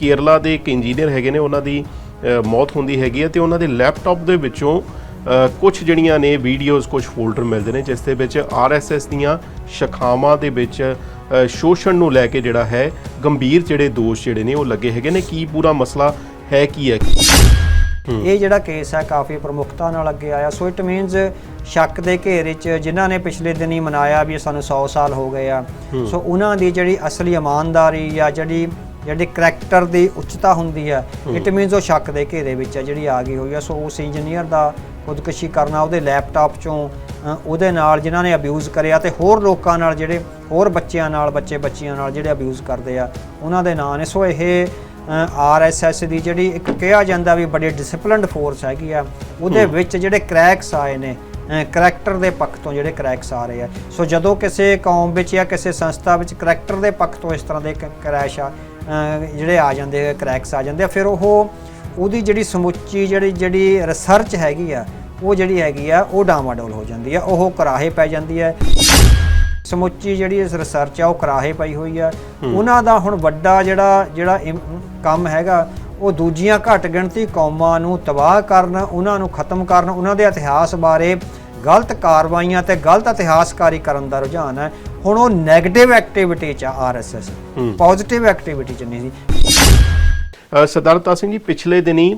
ਕੇਰਲਾ ਦੇ ਇੱਕ ਇੰਜੀਨੀਅਰ ਹੈਗੇ ਨੇ ਉਹਨਾਂ ਦੀ ਮੌਤ ਹੁੰਦੀ ਹੈਗੀ ਹੈ ਤੇ ਉਹਨਾਂ ਦੇ ਲੈਪਟਾਪ ਦੇ ਵਿੱਚੋਂ ਕੁਝ ਜਿਹੜੀਆਂ ਨੇ ਵੀਡੀਓਜ਼ ਕੁਝ ਫੋਲਡਰ ਮਿਲਦੇ ਨੇ ਜਿਸ ਦੇ ਵਿੱਚ ਆਰਐਸਐਸ ਦੀਆਂ ਸ਼ਾਖਾਵਾਂ ਦੇ ਵਿੱਚ ਸ਼ੋਸ਼ਣ ਨੂੰ ਲੈ ਕੇ ਜਿਹੜਾ ਹੈ ਗੰਭੀਰ ਜਿਹੜੇ ਦੋਸ਼ ਜਿਹੜੇ ਨੇ ਉਹ ਲੱਗੇ ਹੈਗੇ ਨੇ। ਕੀ ਪੂਰਾ ਮਸਲਾ ਹੈ ਕੀ ਹੈ? ਇਹ ਜਿਹੜਾ ਕੇਸ ਹੈ ਕਾਫੀ ਪ੍ਰਮੁਖਤਾ ਨਾਲ ਅੱਗੇ ਆਇਆ। ਸੋ ਇਟ ਮੀਨਸ ਸ਼ੱਕ ਦੇ ਘੇਰੇ 'ਚ ਜਿਨ੍ਹਾਂ ਨੇ ਪਿਛਲੇ ਦਿਨੀ ਮਨਾਇਆ ਵੀ ਸਾਨੂੰ 100 ਸਾਲ ਹੋ ਗਏ ਆ। ਸੋ ਉਹਨਾਂ ਦੀ ਜਿਹੜੀ ਅਸਲੀ ਇਮਾਨਦਾਰੀ ਜਾਂ ਜਿਹੜੀ ਜਿਹੜੀ ਕਰੈਕਟਰ ਦੀ ਉੱਚਤਾ ਹੁੰਦੀ ਹੈ ਇਟ ਮੀਨਸ ਉਹ ਸ਼ੱਕ ਦੇ ਘੇਰੇ ਵਿੱਚ ਹੈ ਜਿਹੜੀ ਆ ਗਈ ਹੋਈ ਹੈ। ਸੋ ਉਸ ਇੰਜੀਨੀਅਰ ਦਾ ਖੁਦਕੁਸ਼ੀ ਕਰਨਾ ਉਹਦੇ ਲੈਪਟਾਪ 'ਚੋਂ ਉਹਦੇ ਨਾਲ ਜਿਨ੍ਹਾਂ ਨੇ ਅਬਿਊਜ਼ ਕਰਿਆ ਤੇ ਹੋਰ ਲੋਕਾਂ ਨਾਲ ਜਿਹੜੇ ਹੋਰ ਬੱਚਿਆਂ ਨਾਲ ਬੱਚੇ ਬੱਚੀਆਂ ਨਾਲ ਜਿਹੜੇ ਅਬਿਊਜ਼ ਕਰਦੇ ਆ ਉਹਨਾਂ ਦੇ ਨਾਂ ਨੇ। ਸੋ ਇਹ ਆਰਐਸਐਸ ਦੀ ਜਿਹੜੀ ਇੱਕ ਕਿਹਾ ਜਾਂਦਾ ਵੀ ਬੜੀ ਡਿਸਪਲਿਨਡ ਫੋਰਸ ਹੈਗੀ ਆ ਉਹਦੇ ਵਿੱਚ ਜਿਹੜੇ ਕ੍ਰੈਕਸ ਆਏ ਨੇ ਕਰੈਕਟਰ ਦੇ ਪੱਖ ਤੋਂ ਜਿਹੜੇ ਕ੍ਰੈਕਸ ਆ ਰਹੇ ਆ। ਸੋ ਜਦੋਂ ਕਿਸੇ ਕੌਮ ਵਿੱਚ ਜਾਂ ਕਿਸੇ ਸੰਸਥਾ ਵਿੱਚ ਕਰੈਕਟਰ ਦੇ ਪੱਖ ਤੋਂ ਇਸ ਤਰ੍ਹਾਂ ਦੇ ਕ੍ਰੈਸ਼ ਆ ਜਿਹੜੇ ਆ ਜਾਂਦੇ ਆ ਕ੍ਰੈਕਸ ਆ ਜਾਂਦੇ ਆ ਫਿਰ ਉਹ ਉਹਦੀ ਜਿਹੜੀ ਸਮੁੱਚੀ ਜਿਹੜੀ ਜਿਹੜੀ ਰਿਸਰਚ ਹੈਗੀ ਆ ਉਹ ਜਿਹੜੀ ਹੈਗੀ ਆ ਉਹ ਡਾਮਾਡੋਲ ਹੋ ਜਾਂਦੀ ਆ ਉਹ ਕਰਾਹੇ ਪੈ ਜਾਂਦੀ ਹੈ ਸਮੁੱਚੀ ਜਿਹੜੀ ਇਸ ਰਿਸਰਚ ਆ ਉਹ ਕਰਾਹੇ ਪਈ ਹੋਈ ਆ। ਉਹਨਾਂ ਦਾ ਹੁਣ ਵੱਡਾ ਜਿਹੜਾ ਜਿਹੜਾ ਕੰਮ ਹੈਗਾ ਉਹ ਦੂਜੀਆਂ ਘੱਟ ਗਿਣਤੀ ਕੌਮਾਂ ਨੂੰ ਤਬਾਹ ਕਰਨ ਉਹਨਾਂ ਨੂੰ ਖਤਮ ਕਰਨ ਉਹਨਾਂ ਦੇ ਇਤਿਹਾਸ ਬਾਰੇ ਗਲਤ ਕਾਰਵਾਈਆਂ ਤੇ ਗਲਤ ਇਤਿਹਾਸਕਾਰੀ ਕਰਨ ਦਾ ਰੁਝਾਨ ਹੈ। ਹੁਣ ਉਹ 네ਗੇਟਿਵ ਐਕਟੀਵਿਟੀ ਚ ਆਰਐਸਐਸ ਪੋਜ਼ਿਟਿਵ ਐਕਟੀਵਿਟੀ ਚ ਨਹੀਂ ਸੀ। ਸਰਦਾਰ ਸਿੰਘ ਜੀ ਪਿਛਲੇ ਦਿਨੀ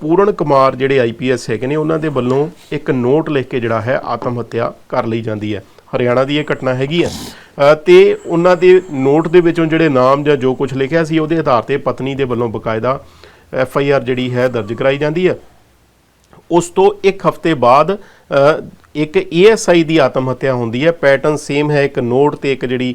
ਪੂਰਨ ਕੁਮਾਰ ਜਿਹੜੇ ਆਈਪੀਐਸ ਹੈਗੇ ਨੇ ਉਹਨਾਂ ਦੇ ਵੱਲੋਂ ਇੱਕ ਨੋਟ ਲਿਖ ਕੇ ਜਿਹੜਾ ਹੈ ਆਤਮ ਹੱਤਿਆ ਕਰ ਲਈ ਜਾਂਦੀ ਹੈ। ਹਰਿਆਣਾ ਦੀ ਇਹ ਘਟਨਾ ਹੈਗੀ ਹੈ। ਤੇ ਉਹਨਾਂ ਦੇ ਨੋਟ ਦੇ ਵਿੱਚੋਂ ਜਿਹੜੇ ਨਾਮ ਜਾਂ ਜੋ ਕੁਝ ਲਿਖਿਆ ਸੀ ਉਹਦੇ ਆਧਾਰ ਤੇ ਪਤਨੀ ਦੇ ਵੱਲੋਂ ਬਕਾਇਦਾ ਐਫ ਆਈ ਆਰ ਜਿਹੜੀ ਹੈ ਦਰਜ ਕਰਾਈ ਜਾਂਦੀ ਹੈ। ਉਸ ਤੋਂ ਇੱਕ ਹਫ਼ਤੇ ਬਾਅਦ ਅ, ਇੱਕ ਏਐਸਆਈ ਦੀ ਆਤਮ ਹੱਤਿਆ ਹੁੰਦੀ ਹੈ। ਪੈਟਰਨ ਸੇਮ ਹੈ ਇੱਕ ਨੋਟ ਤੇ ਇੱਕ ਜਿਹੜੀ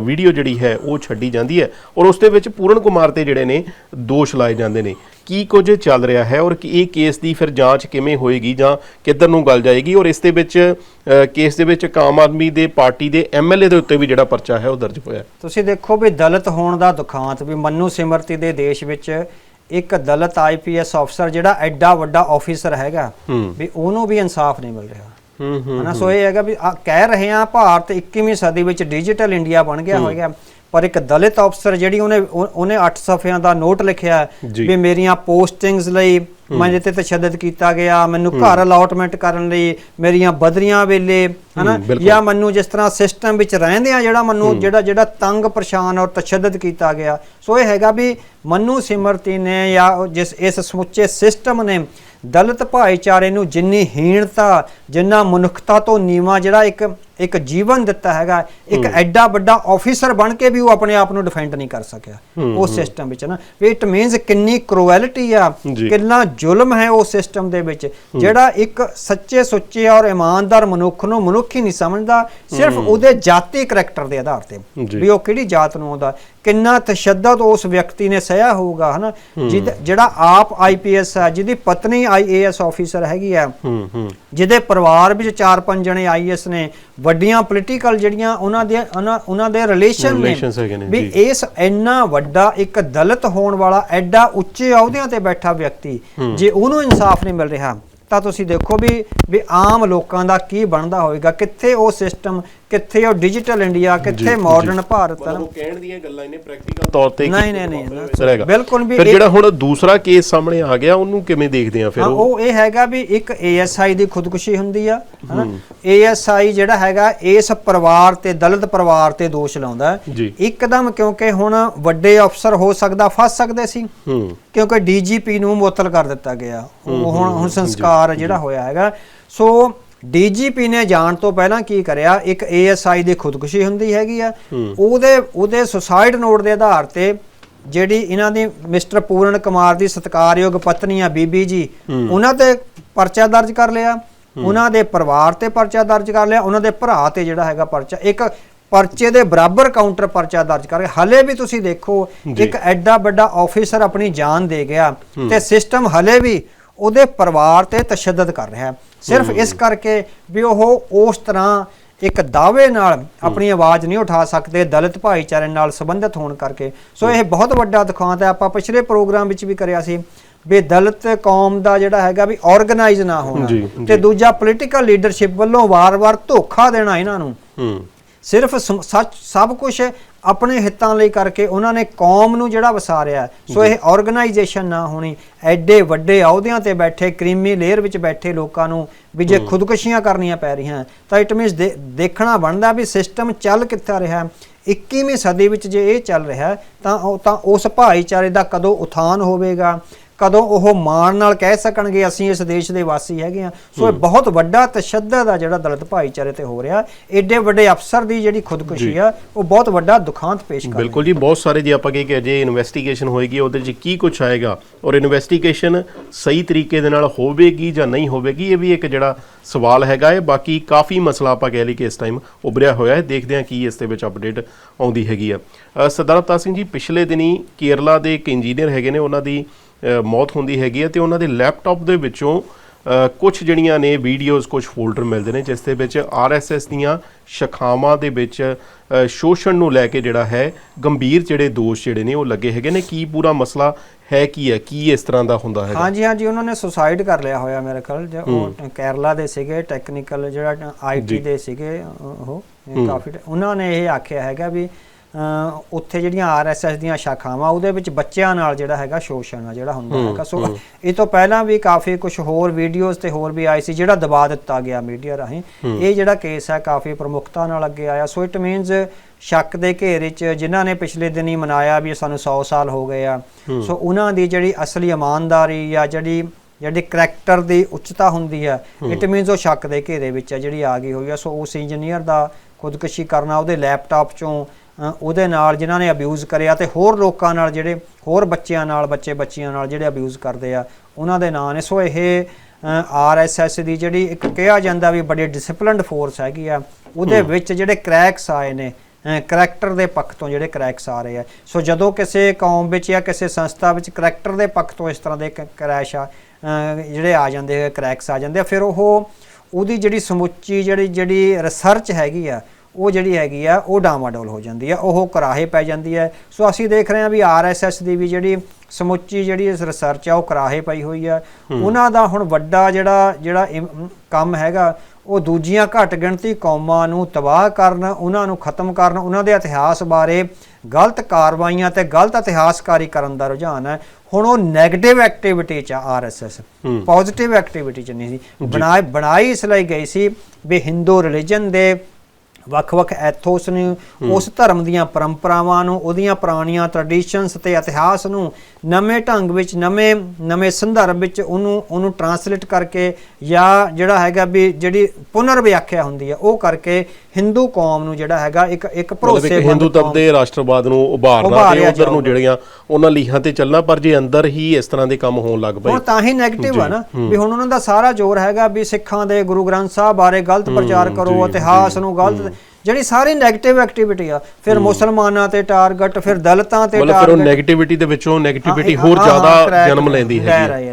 ਵੀਡੀਓ ਜਿਹੜੀ ਹੈ ਉਹ ਛੱਡੀ ਜਾਂਦੀ ਹੈ। ਔਰ ਉਸ ਦੇ ਵਿੱਚ ਪੂਰਨ ਕੁਮਾਰ ਤੇ ਜਿਹੜੇ ਨੇ ਦੋਸ਼ ਲਾਏ ਜਾਂਦੇ ਨੇ। ਕੀ ਕੁਝ ਚੱਲ ਰਿਹਾ ਹੈ ਔਰ ਕੀ ਇਹ ਕੇਸ ਦੀ ਫਿਰ ਜਾਂਚ ਕਿਵੇਂ ਹੋਏਗੀ ਜਾਂ ਕਿੱਧਰ ਨੂੰ ਗੱਲ ਜਾਏਗੀ? ਔਰ ਇਸ ਦੇ ਵਿੱਚ ਕੇਸ ਦੇ ਵਿੱਚ ਇੱਕ ਆਮ ਆਦਮੀ ਦੇ ਪਾਰਟੀ ਦੇ ਐਮਐਲਏ ਦੇ ਉੱਤੇ ਵੀ ਜਿਹੜਾ ਪਰਚਾ ਹੈ ਉਹ ਦਰਜ ਹੋਇਆ ਤੁਸੀਂ ਦੇਖੋ ਵੀ ਦਲਿਤ ਹੋਣ ਦਾ ਦੁਖਾਂਤ ਵੀ ਮੰਨੂ ਸਿਮਰਤੀ ਦੇ ਦੇਸ਼ ਵਿੱਚ ਇੱਕ ਦਲਿਤ ਆਈਪੀਐਸ ਅਫਸਰ ਜਿਹੜਾ ਐਡਾ ਵੱਡਾ ਆਫੀਸਰ ਹੈਗਾ। ਵੀ ਉਹਨੂੰ ਵੀ ਇਨਸਾਫ ਨਹੀਂ ਮਿਲ ਰਿਹਾ। ਹਨਾ ਸੋ ਇਹ ਹੈਗਾ ਵੀ ਕਹਿ ਰਹੇ ਆ ਭਾਰਤ 21ਵੀਂ ਸਦੀ ਵਿੱਚ ਡਿਜੀਟਲ ਇੰਡੀਆ ਬਣ ਗਿਆ ਹੋਏਗਾ ਪਰ ਇੱਕ ਦਲਿਤ ਅਫਸਰ ਜਿਹੜੀ ਉਹਨੇ ਉਹ- ਉਹਨੇ 8 ਸਫ਼ਿਆਂ ਦਾ ਨੋਟ ਲਿਖਿਆ। ਵੀ ਮੇਰੀਆਂ ਪੋਸਟਿੰਗਸ ਲਈ ਮੈਂ ਤੇ ਤਸ਼ੱਦਦ ਕੀਤਾ ਗਿਆ ਮੈਨੂੰ ਘਰ ਅਲਾਟਮੈਂਟ ਕਰਨ ਲਈ ਮੇਰੀਆਂ ਬਦਰੀਆਂ ਵੇਲੇ ਹਨਾ। ਜਾਂ ਮੈਨੂੰ ਜਿਸ ਤਰ੍ਹਾਂ ਸਿਸਟਮ ਵਿੱਚ ਰਹਿੰਦੇ ਆ ਜਿਹੜਾ ਮੈਨੂੰ ਜਿਹੜਾ ਜਿਹੜਾ ਤੰਗ ਪਰੇਸ਼ਾਨ ਔਰ ਤਸ਼ੱਦਦ ਕੀਤਾ ਗਿਆ। ਸੋ ਇਹ ਹੈਗਾ ਵੀ ਮਨੂ ਸਿਮਰਤੀ ਨੇ ਜਾਂ ਜਿਸ ਇਸ ਸਮੁੱਚੇ ਸਿਸਟਮ ਨੇ ਦਲਿਤ ਭਾਈਚਾਰੇ ਨੂੰ ਜਿੰਨੀ ਹੀਣਤਾ ਜਿੰਨਾ ਮਨੁੱਖਤਾ ਤੋਂ ਨੀਵਾ ਜਿਹੜਾ ਇੱਕ ਇੱਕ ਜੀਵਨ ਦਿੱਤਾ ਹੈਗਾ ਇੱਕ ਐਡਾ ਵੱਡਾ ਆਫੀਸਰ ਬਣ ਕੇ ਵੀ ਉਹ ਆਪਣੇ ਆਪ ਨੂੰ ਡਿਫੈਂਡ ਨਹੀਂ ਕਰ ਸਕਿਆ। ਉਸ ਸਿਸਟਮ ਵਿੱਚ ਨਾ। ਇਟ ਮੀਨਸ ਕਿੰਨੀ ਕਰੂਐਲਿਟੀ ਆ। ਕਿੰਨਾ ਜ਼ੁਲਮ ਹੈ ਉਸ ਸਿਸਟਮ ਦੇ ਵਿੱਚ ਜਿਹੜਾ ਇੱਕ ਸੱਚੇ ਸੁੱਚੇ ਔਰ ਇਮਾਨਦਾਰ ਮਨੁੱਖ ਨੂੰ ਮਨੁੱਖ ਹੀ ਨਹੀਂ ਸਮਝਦਾ ਸਿਰਫ ਉਹਦੇ ਜਾਤੀ ਕਰੈਕਟਰ ਦੇ ਆਧਾਰ ਤੇ। ਵੀ ਉਹ ਕਿਹੜੀ ਜਾਤ ਨੂੰ ਆਉਂਦਾ ਕਿੰਨਾ ਤਸ਼ੱਦਦ ਉਸ ਵਿਅਕਤੀ ਨੇ ਸਹਿਆ ਹੋਊਗਾ ਹਨਾ? ਜਿਹੜਾ ਆਪ ਆਈਪੀਐਸ ਹੈ ਜਿਹਦੀ ਪਤਨੀ ਆਈਏਐਸ ਆਫੀਸਰ ਹੈਗੀ ਆ ਹੂੰ ਹੂੰ। ਜਿਹਦੇ ਪਰਿਵਾਰ ਵਿੱਚ ਚਾਰ ਪੰਜ ਜਣੇ ਆਈਐਸ ਨੇ ਵੱਡੀਆਂ ਪੋਲੀਟੀਕਲ ਜਿਹੜੀਆਂ ਉਹਨਾਂ ਦੇ ਉਹਨਾਂ ਦੇ ਰਿਲੇਸ਼ਨ ਨੇ ਵੀ। ਇਸ ਇੰਨਾ ਵੱਡਾ ਇੱਕ ਦਲਿਤ ਹੋਣ ਵਾਲਾ ਐਡਾ ਉੱਚੇ ਅਹੁਦਿਆਂ ਤੇ ਬੈਠਾ ਵਿਅਕਤੀ ਜੇ ਉਹਨੂੰ ਇਨਸਾਫ ਨਹੀਂ ਮਿਲ ਰਿਹਾ ਤਾਂ ਤੁਸੀਂ ਦੇਖੋ ਵੀ ਵੀ ਆਮ ਲੋਕਾਂ ਦਾ ਕੀ ਬਣਦਾ ਹੋਵੇਗਾ? ਕਿੱਥੇ ਉਹ ਸਿਸਟਮ ਕਿੱਥੇ ਉਹ ਡਿਜੀਟਲ ਇੰਡੀਆ ਕਿੱਥੇ ਮਾਡਰਨ ਭਾਰਤ? ਉਹ ਕਹਿਣ ਦੀਆਂ ਗੱਲਾਂ ਨੇ ਪ੍ਰੈਕਟੀਕਲ ਤੌਰ ਤੇ ਨਹੀਂ, ਨਹੀਂ, ਨਹੀਂ, ਬਿਲਕੁਲ ਵੀ ਫਿਰ ਜਿਹੜਾ ਹੁਣ ਦੂਸਰਾ ਕੇਸ ਸਾਹਮਣੇ ਆ ਗਿਆ ਉਹਨੂੰ ਕਿਵੇਂ ਦੇਖਦੇ ਆ ਫਿਰ ਉਹ? ਉਹ ਇਹ ਹੈਗਾ ਵੀ ਇੱਕ ਏਐਸਆਈ ਦੀ ਖੁਦਕੁਸ਼ੀ ਹੁੰਦੀ ਆ ਹਨਾ? ਏਐਸਆਈ ਜਿਹੜਾ ਹੈਗਾ ਇਸ ਪਰਿਵਾਰ ਤੇ ਦਲਿਤ ਪਰਿਵਾਰ ਤੇ ਦੋਸ਼ ਲਾਉਂਦਾ। ਇੱਕਦਮ ਕਿਉਂਕਿ ਹੁਣ ਵੱਡੇ ਅਫਸਰ ਹੋ ਸਕਦਾ ਫਸ ਸਕਦੇ ਸੀ। ਹੂੰ। ਕਿਉਂਕਿ ਡੀਜੀਪੀ ਨੂੰ ਮੁਅੱਤਲ ਕਰ ਦਿੱਤਾ ਗਿਆ। ਉਹ ਹੁਣ ਹੁਣ ਸੰਸਕਾਰ ਜਿਹੜਾ ਹੋਇਆ ਹੈਗਾ। ਸੋ ਡੀਜੀਪੀ ਨੇ ਜਾਣ ਤੋਂ ਪਹਿਲਾਂ ਕੀ ਕਰਿਆ? ਇੱਕ ਏਐਸਆਈ ਦੀ ਖੁਦਕੁਸ਼ੀ ਹੁੰਦੀ ਹੈਗੀ ਆ। ਉਹਦੇ ਉਹਦੇ ਸੁਸਾਈਡ ਨੋਟ ਦੇ ਆਧਾਰ ਤੇ ਜਿਹੜੀ ਇਹਨਾਂ ਦੀ ਮਿਸਟਰ ਪੂਰਨ ਕੁਮਾਰ ਦੀ ਸਤਿਕਾਰਯੋਗ ਪਤਨੀ ਆ ਬੀਬੀ ਜੀ ਉਹਨਾਂ ਤੇ ਪਰਚਾ ਦਰਜ ਕਰ ਲਿਆ। ਉਹਨਾਂ ਦੇ ਪਰਿਵਾਰ ਤੇ ਪਰਚਾ ਦਰਜ ਕਰ ਲਿਆ। ਉਹਨਾਂ ਦੇ ਭਰਾ ਤੇ ਜਿਹੜਾ ਹੈਗਾ ਪਰਚਾ। ਇੱਕ ਪਰਚੇ ਦੇ ਬਰਾਬਰ ਕਾਊਂਟਰ ਪਰਚਾ ਦਰਜ ਕਰਕੇ ਹਲੇ ਵੀ ਤੁਸੀਂ ਦੇਖੋ ਇੱਕ ਐਡਾ ਵੱਡਾ ਆਫੀਸਰ ਆਪਣੀ ਜਾਨ ਦੇ ਗਿਆ ਤੇ ਸਿਸਟਮ ਹਲੇ ਵੀ ਉਹਦੇ ਪਰਿਵਾਰ ਤੇ ਤਸ਼ੱਦਦ ਕਰ ਰਿਹਾ ਹੈ। ਸਿਰਫ ਇਸ ਕਰਕੇ ਵੀ ਉਹ ਉਸ ਤਰ੍ਹਾਂ ਇੱਕ ਦਾਅਵੇ ਨਾਲ ਆਪਣੀ ਆਵਾਜ਼ ਨਹੀਂ ਉਠਾ ਸਕਦੇ ਦਲਿਤ ਭਾਈਚਾਰੇ ਨਾਲ ਸੰਬੰਧਿਤ ਹੋਣ ਕਰਕੇ। ਸੋ ਇਹ ਬਹੁਤ ਵੱਡਾ ਦੁਖਾਂਤ ਹੈ। ਆਪਾਂ ਪਿਛਲੇ ਪ੍ਰੋਗਰਾਮ ਵਿੱਚ ਵੀ ਕਰਿਆ ਸੀ ਵੀ ਦਲਿਤ ਕੌਮ ਦਾ ਜਿਹੜਾ ਹੈਗਾ ਵੀ ਆਰਗੇਨਾਈਜ਼ ਨਾ ਹੋਣਾ ਤੇ ਦੂਜਾ ਪੋਲੀਟੀਕਲ ਲੀਡਰਸ਼ਿਪ ਵੱਲੋਂ ਵਾਰ-ਵਾਰ ਧੋਖਾ ਦੇਣਾ ਇਹਨਾਂ ਨੂੰ। ਹੂੰ। ਸਿਰਫ ਸੱਚ ਸਭ ਕੁਝ ਆਪਣੇ ਹਿੱਤਾਂ ਲਈ ਕਰਕੇ ਉਹਨਾਂ ਨੇ ਕੌਮ ਨੂੰ ਜਿਹੜਾ ਵਸਾਰਿਆ। ਸੋ ਇਹ ਆਰਗੇਨਾਈਜੇਸ਼ਨ ਨਾ ਹੋਣੀ ਐਡੇ ਵੱਡੇ ਅਹੁਦਿਆਂ ਤੇ ਬੈਠੇ ਕ੍ਰੀਮੀ ਲੇਅਰ ਵਿੱਚ ਬੈਠੇ ਲੋਕਾਂ ਨੂੰ ਵੀ ਜੇ ਖੁਦਕੁਸ਼ੀਆਂ ਕਰਨੀਆਂ ਪੈ ਰਹੀਆਂ ਤਾਂ ਇਟ ਮੀਨਸ ਦੇਖਣਾ ਬਣਦਾ ਵੀ ਸਿਸਟਮ ਚੱਲ ਕਿੱਥਾ ਰਿਹਾ ਹੈ। 21ਵੀਂ ਸਦੀ ਵਿੱਚ ਜੇ ਇਹ ਚੱਲ ਰਿਹਾ ਤਾਂ ਉਹ ਤਾਂ ਉਸ ਭਾਈਚਾਰੇ ਦਾ ਕਦੋਂ ਉਥਾਨ ਹੋਵੇਗਾ ਕਦੋਂ ਉਹ ਮਾਣ ਨਾਲ ਕਹਿ ਸਕਣਗੇ ਅਸੀਂ ਇਸ ਦੇਸ਼ ਦੇ ਵਾਸੀ ਹੈਗੇ ਆ ਸੋ ਇਹ ਬਹੁਤ ਵੱਡਾ ਤਸ਼ੱਦਦ ਆ ਜਿਹੜਾ ਦਲਿਤ ਭਾਈਚਾਰੇ ਤੇ ਹੋ ਰਿਹਾ। ਏਡੇ ਵੱਡੇ ਅਫਸਰ ਦੀ ਜਿਹੜੀ ਖੁਦਕੁਸ਼ੀ ਆ ਉਹ ਬਹੁਤ ਵੱਡਾ ਦੁਖਾਂਤ ਪੇਸ਼ ਕਰ ਬਿਲਕੁਲ ਜੀ ਬਹੁਤ ਸਾਰੇ ਜੇ ਆਪਾਂ ਕਹੇ ਕਿ ਅਜੇ ਇਨਵੈਸਟੀਗੇਸ਼ਨ ਹੋਏਗੀ ਉਹਦੇ 'ਚ ਕੀ ਕੁਝ ਆਏਗਾ? ਔਰ ਇਨਵੈਸਟੀਗੇਸ਼ਨ ਸਹੀ ਤਰੀਕੇ ਦੇ ਨਾਲ ਹੋਵੇਗੀ ਜਾਂ ਨਹੀਂ ਹੋਵੇਗੀ ਇਹ ਵੀ ਇੱਕ ਜਿਹੜਾ ਸਵਾਲ ਹੈਗਾ ਹੈ। ਬਾਕੀ ਕਾਫੀ ਮਸਲਾ ਆਪਾਂ ਕਹਿ ਲਈ ਕਿ ਇਸ ਟਾਈਮ ਉਭਰਿਆ ਹੋਇਆ ਹੈ। ਦੇਖਦੇ ਹਾਂ ਕੀ ਇਸ ਦੇ ਵਿੱਚ ਅਪਡੇਟ ਆਉਂਦੀ ਹੈਗੀ ਆ। ਸਰਦਾਰ ਅਵਤਾਰ ਸਿੰਘ ਜੀ ਪਿਛਲੇ ਦਿਨੀ ਕੇਰਲਾ ਦੇ ਇੱਕ ਇੰਜੀਨੀਅਰ ਹੈਗੇ ਨੇ ਉਹਨਾਂ ਦੀ ਮੌਤ ਹੁੰਦੀ ਹੈਗੀ ਹੈ ਤੇ ਉਹਨਾਂ ਦੇ ਲੈਪਟਾਪ ਦੇ ਵਿੱਚੋਂ ਕੁਝ ਜਿਹੜੀਆਂ ਨੇ ਵੀਡੀਓਜ਼ ਕੁਝ ਫੋਲਡਰ ਮਿਲਦੇ ਨੇ ਜਿਸ ਦੇ ਵਿੱਚ ਆਰਐਸਐਸ ਦੀਆਂ ਸ਼ਾਖਾਵਾਂ ਦੇ ਵਿੱਚ ਸ਼ੋਸ਼ਣ ਨੂੰ ਲੈ ਕੇ ਜਿਹੜਾ ਹੈ ਗੰਭੀਰ ਜਿਹੜੇ ਦੋਸ਼ ਜਿਹੜੇ ਨੇ ਉਹ ਲੱਗੇ ਹੈਗੇ ਨੇ। ਕੀ ਪੂਰਾ ਮਸਲਾ ਹੈ ਕੀ ਹੈ? ਕੀ ਇਸ ਤਰ੍ਹਾਂ ਦਾ ਹੁੰਦਾ ਹੈਗਾ? ਹਾਂਜੀ ਹਾਂਜੀ ਉਹਨਾਂ ਨੇ ਸੁਸਾਈਡ ਕਰ ਲਿਆ ਹੋਇਆ ਮੇਰੇ ਖਿਆਲ ਜੇ ਉਹ ਕੇਰਲਾ ਦੇ ਸੀਗੇ ਟੈਕਨੀਕਲ ਜਿਹੜਾ ਆਈਟੀ ਦੇ ਸੀਗੇ ਉਹ ਕਾਫੀ ਉਹਨਾਂ ਨੇ ਇਹ ਆਖਿਆ ਹੈਗਾ ਵੀ ਉੱਥੇ ਜਿਹੜੀਆਂ ਆਰਐਸਐਸ ਦੀਆਂ ਸ਼ਾਖਾਵਾਂ ਉਹਦੇ ਵਿੱਚ ਬੱਚਿਆਂ ਨਾਲ ਜਿਹੜਾ ਹੈਗਾ ਸ਼ੋਸ਼ਣ ਆ ਜਿਹੜਾ ਹੁੰਦਾ ਹੈਗਾ। ਸੋ ਇਹ ਤੋਂ ਪਹਿਲਾਂ ਵੀ ਕਾਫੀ ਕੁਝ ਹੋਰ ਵੀਡੀਓਜ਼ ਤੇ ਹੋਰ ਵੀ ਆਈ ਸੀ ਜਿਹੜਾ ਦਬਾ ਦਿੱਤਾ ਗਿਆ ਮੀਡੀਆ ਰਾਹੀਂ। ਇਹ ਜਿਹੜਾ ਕੇਸ ਹੈ ਕਾਫੀ ਪ੍ਰਮੁਖਤਾ ਨਾਲ ਅੱਗੇ ਆਇਆ। ਸੋ ਇਟ ਮੀਨਸ ਸ਼ੱਕ ਦੇ ਘੇਰੇ 'ਚ ਜਿਨ੍ਹਾਂ ਨੇ ਪਿਛਲੇ ਦਿਨੀ ਮਨਾਇਆ ਵੀ ਸਾਨੂੰ 100 ਸਾਲ ਹੋ ਗਏ ਆ ਸੋ ਉਹਨਾਂ ਦੀ ਜਿਹੜੀ ਅਸਲੀ ਇਮਾਨਦਾਰੀ ਜਾਂ ਜਿਹੜੀ ਜਿਹੜੀ ਕਰੈਕਟਰ ਦੀ ਉੱਚਤਾ ਹੁੰਦੀ ਹੈ ਇਟ ਮੀਨਸ ਉਹ ਸ਼ੱਕ ਦੇ ਘੇਰੇ ਵਿੱਚ ਹੈ ਜਿਹੜੀ ਆ ਗਈ ਹੋਈ ਹੈ। ਸੋ ਉਸ ਇੰਜੀਨੀਅਰ ਦਾ ਖੁਦਕੁਸ਼ੀ ਕਰਨਾ ਉਹਦੇ ਲੈਪਟਾਪ ਚੋਂ ਉਹਦੇ ਨਾਲ ਜਿਨ੍ਹਾਂ ਨੇ ਅਬਿਊਜ਼ ਕਰਿਆ ਤੇ ਹੋਰ ਲੋਕਾਂ ਨਾਲ ਜਿਹੜੇ ਹੋਰ ਬੱਚਿਆਂ ਨਾਲ ਬੱਚੇ ਬੱਚੀਆਂ ਨਾਲ ਜਿਹੜੇ ਅਬਿਊਜ਼ ਕਰਦੇ ਆ ਉਹਨਾਂ ਦੇ ਨਾਂ ਨੇ। ਸੋ ਇਹ ਆਰਐਸਐਸ ਦੀ ਜਿਹੜੀ ਇੱਕ ਕਿਹਾ ਜਾਂਦਾ ਵੀ ਬੜੀ ਡਿਸਪਲਿਨਡ ਫੋਰਸ ਹੈਗੀ ਆ ਉਹਦੇ ਵਿੱਚ ਜਿਹੜੇ ਕ੍ਰੈਕਸ ਆਏ ਨੇ ਕਰੈਕਟਰ ਦੇ ਪੱਖ ਤੋਂ ਜਿਹੜੇ ਕ੍ਰੈਕਸ ਆ ਰਹੇ ਆ। ਸੋ ਜਦੋਂ ਕਿਸੇ ਕੌਮ ਵਿੱਚ ਜਾਂ ਕਿਸੇ ਸੰਸਥਾ ਵਿੱਚ ਕਰੈਕਟਰ ਦੇ ਪੱਖ ਤੋਂ ਇਸ ਤਰ੍ਹਾਂ ਦੇ ਕ੍ਰੈਸ਼ ਆ ਜਿਹੜੇ ਆ ਜਾਂਦੇ ਆ ਕ੍ਰੈਕਸ ਆ ਜਾਂਦੇ ਆ ਫਿਰ ਉਹ ਉਹਦੀ ਜਿਹੜੀ ਸਮੁੱਚੀ ਜਿਹੜੀ ਜਿਹੜੀ ਰਿਸਰਚ ਹੈਗੀ ਆ ਉਹ ਜਿਹੜੀ ਹੈਗੀ ਆ ਉਹ ਡਾਮਾਡੋਲ ਹੋ ਜਾਂਦੀ ਆ ਉਹ ਕਰਾਹੇ ਪੈ ਜਾਂਦੀ ਹੈ ਸੋ ਅਸੀਂ ਦੇਖ ਰਹੇ ਹਾਂ ਵੀ ਆਰਐਸਐਸ ਦੀ ਵੀ ਜਿਹੜੀ ਸਮੁੱਚੀ ਜਿਹੜੀ ਇਸ ਰਿਸਰਚ ਆ ਉਹ ਕਰਾਹੇ ਪਈ ਹੋਈ ਆ। ਉਹਨਾਂ ਦਾ ਹੁਣ ਵੱਡਾ ਜਿਹੜਾ ਜਿਹੜਾ ਕੰਮ ਹੈਗਾ ਉਹ ਦੂਜੀਆਂ ਘੱਟ ਗਿਣਤੀ ਕੌਮਾਂ ਨੂੰ ਤਬਾਹ ਕਰਨ ਉਹਨਾਂ ਨੂੰ ਖਤਮ ਕਰਨ ਉਹਨਾਂ ਦੇ ਇਤਿਹਾਸ ਬਾਰੇ ਗਲਤ ਕਾਰਵਾਈਆਂ ਤੇ ਗਲਤ ਇਤਿਹਾਸਕਾਰੀ ਕਰਨ ਦਾ ਰੁਝਾਨ ਹੈ। ਹੁਣ ਉਹ 네ਗੇਟਿਵ ਐਕਟੀਵਿਟੀ ਚ ਆਰਐਸਐਸ ਪੋਜ਼ਿਟਿਵ ਐਕਟੀਵਿਟੀ ਚ ਨਹੀਂ ਸੀ। ਬਣਾਈ ਬਣਾਈ ਇਸ ਲਈ ਗਈ ਸੀ ਵੀ ਹਿੰਦੂ ਰਿਲੀਜਨ ਦੇ ਵੱਖ-ਵੱਖ ਐਥੋਸ ਨੂੰ ਉਸ ਧਰਮ ਦੀਆਂ ਪਰੰਪਰਾਵਾਂ ਨੂੰ ਉਹਦੀਆਂ ਪੁਰਾਣੀਆਂ ਟ੍ਰੈਡੀਸ਼ਨਸ ਤੇ ਇਤਿਹਾਸ ਨੂੰ ਨਵੇਂ ਢੰਗ ਵਿੱਚ ਨਵੇਂ ਨਵੇਂ ਸੰਦਰਭ ਵਿੱਚ ਉਹਨੂੰ ਉਹਨੂੰ ਟਰਾਂਸਲੇਟ ਕਰਕੇ ਜਾਂ ਜਿਹੜਾ ਹੈਗਾ ਵੀ ਜਿਹੜੀ ਪੁਨਰ ਵਿਆਖਿਆ ਹੁੰਦੀ ਹੈ ਉਹ ਕਰਕੇ ਹਿੰਦੂ ਕੌਮ ਨੂੰ ਜਿਹੜਾ ਹੈਗਾ ਇੱਕ ਇੱਕ ਭਰੋਸੇਮੰਦ ਹਿੰਦੂਤਵ ਕੌਮ- ਦੇ ਰਾਸ਼ਟਰਵਾਦ ਨੂੰ ਉਭਾਰਨਾ ਤੇ ਉਧਰ ਨੂੰ। ਜਿਹੜੀਆਂ ਉਹਨਾਂ ਲੀਹਾਂ ਤੇ ਚੱਲਣਾ ਪਰ ਜੇ ਅੰਦਰ ਹੀ ਇਸ ਤਰ੍ਹਾਂ ਦੇ ਕੰਮ ਹੋਣ ਲੱਗ ਪਏ। ਹੁਣ ਤਾਂ ਹੀ 네ਗੇਟਿਵ ਆ ਨਾ ਵੀ ਹੁਣ ਉਹਨਾਂ ਦਾ ਸਾਰਾ ਜ਼ੋਰ ਹੈਗਾ ਵੀ ਸਿੱਖਾਂ ਦੇ ਗੁਰੂ ਗ੍ਰੰਥ ਸਾਹਿਬ ਬਾਰੇ ਗਲਤ ਪ੍ਰਚਾਰ ਕਰੋ ਇਤਿਹਾਸ ਨੂੰ ਗਲਤ ਜਿਹੜੀ ਸਾਰੀ ਨੈਗੇਟਿਵ ਐਕਟੀਵਿਟੀ ਆ ਫਿਰ ਮੁਸਲਮਾਨਾਂ ਤੇ ਟਾਰਗੇਟ ਫਿਰ ਦਲਤਾਂ ਤੇ ਮਤਲਬ ਫਿਰ ਉਹ ਨੈਗੇਟਿਵਿਟੀ ਦੇ ਵਿੱਚੋਂ ਨੈਗੇਟਿਵਿਟੀ ਹੋਰ ਜ਼ਿਆਦਾ ਜਨਮ ਲੈਂਦੀ ਹੈਗੀ। ਹੈ